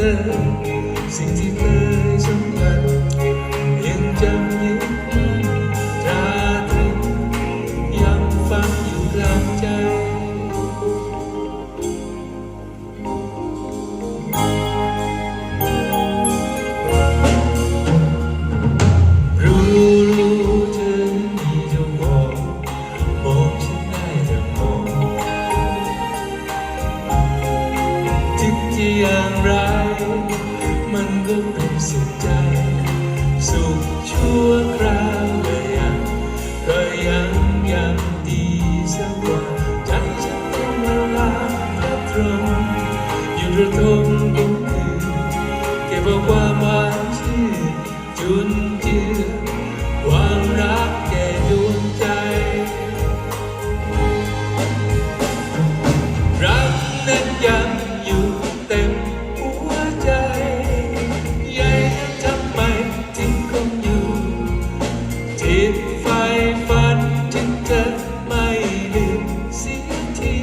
ธอสิ่งที่เคยสำคัญางไร มันก็เป็นสุขใจ สุขชั่วคราวก็ยังก็ยังยังดีสักวันใจฉันต้องละลายระตรมอยู่ระทมทุกคืนเก็บเอาความหมายชื่นจุน ไฟฝันถึงเธอไม่ลืมเสียที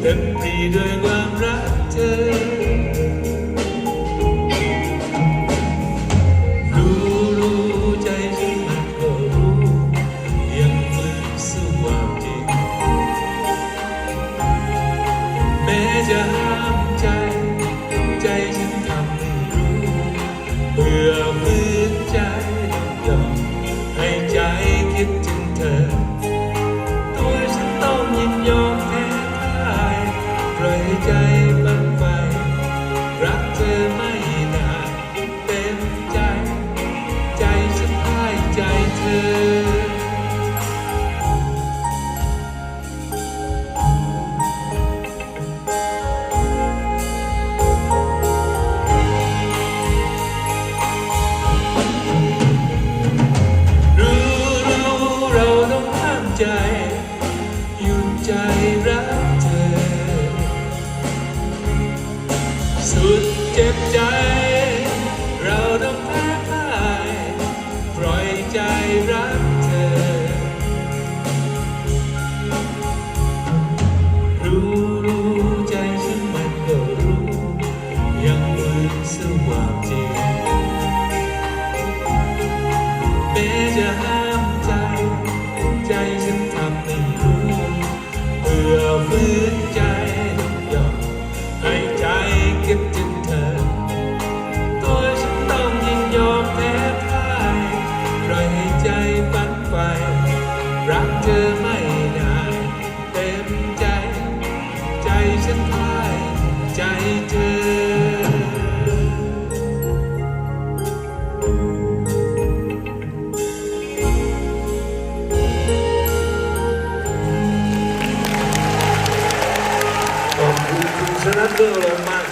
เต็มที่ด้วยความรักเธอ day. step. Fernando Mas